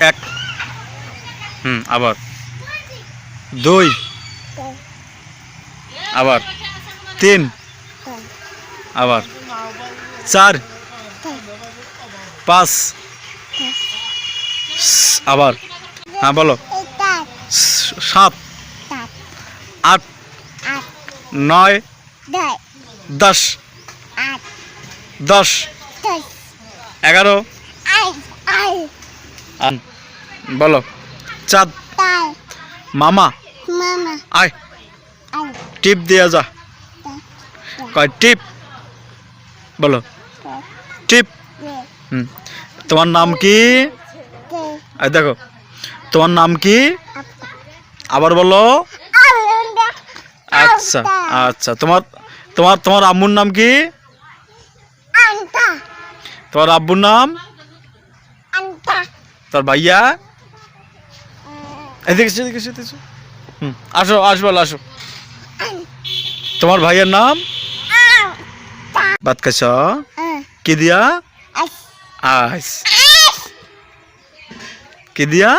এক। হুম, আবার। দুই। আবার। তিন। আবার। চার। পাঁচ। আবার। হ্যাঁ বলো। সাত। আট। নয়। দশ। দশ। এগারো। বলো। চাঁদ। মামা। আয়। টিপ দিয়া যা। কয় টিপ। বলো। টিপ। হুম। তোমার নাম কি? দেখো। তোমার নাম কি? আবার বলো। আচ্ছা আচ্ছা। তোমার তোমার তোমার আম্মুর নাম কি? তোমার আব্বুর নাম? তোর ভাইয়া? এদিকে এদিকে এদিকে হুম আসো আসো আসো। তোমার ভাইয়ের নাম? ভাত খাইছ? কি দিয়া? আইস। কি দিয়া.